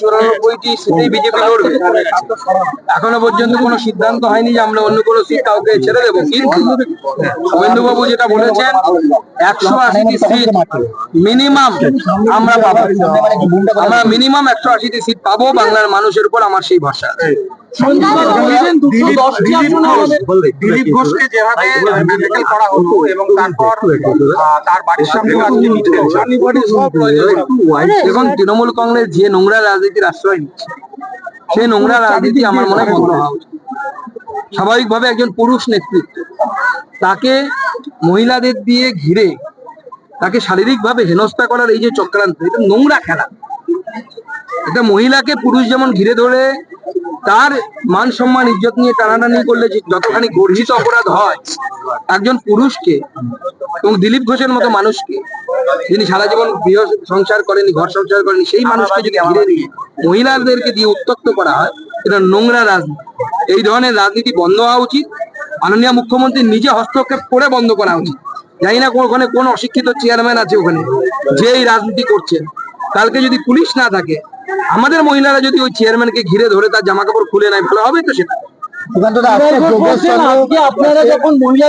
চুরানব্বইটি সিটেই BJP লড়বে। এখনও পর্যন্ত কোনো সিদ্ধান্ত হয়নি যে আমরা অন্য কোনো সিট কাউকে ছেড়ে দেবো। কিন্তু শুভেন্দুবাবু যেটা বলেছেন, একশো আশিটি সিট মিনিমাম আমরা পাবো। আমরা মিনিমাম একশো আশিটি সিট পাবো বাংলার মানুষের উপর আমার সেই ভাষা। দিলীপ দিলীপ ঘোষ দিলীপ ঘোষকে যেভাবে মেডিকেল করা হতো এবং তারপর তার বাড়ির সামনেও আজকে মিছিল দেখুন তৃণমূল কংগ্রেস যে নোংরা রাজনীতির আশ্রয় নিচ্ছে সেই নোংরা রাজনীতি আমার মনে হয় বন্ধ হওয়া উচিত। স্বাভাবিকভাবে একজন পুরুষ নেতৃত্ব তাকে মহিলাদের দিয়ে ঘিরে তাকে শারীরিকভাবে হেনস্থা করার এই যে চক্রান্ত এটা নোংরা খেলা। এটা মহিলাকে পুরুষ যেমন ঘিরে ধরে তার মান সম্মান, ইজ্জত নিয়ে টানাটানি করলে যতখানি গর্হিত অপরাধ হয়, একজন পুরুষকে এবং দিলীপ ঘোষের মতো মানুষকে, যিনি সারা জীবন গৃহ সংসার করেনি ঘর সংসার করেনি সেই মানুষকে যদি ঘিরে নিয়ে মহিলাদেরকে দিয়ে উত্তক্ত করা হয়, এটা নোংরা রাজনীতি এই ধরনের রাজনীতি বন্ধ হওয়া উচিত। মাননীয় মুখ্যমন্ত্রী নিজে হস্তক্ষেপ করে বন্ধ করা উচিত। জানি না ওখানে কোন অশিক্ষিত চেয়ারম্যান আছে ওখানে, যে এই রাজনীতি করছেন কালকে যদি পুলিশ না থাকে আমাদের মহিলারা যদি ওই চেয়ারম্যানকে ঘিরে ধরে তার জামা কাপড় খুলে নেয় ভালো হবে তো সেটা? আপনারা যখন মহিলা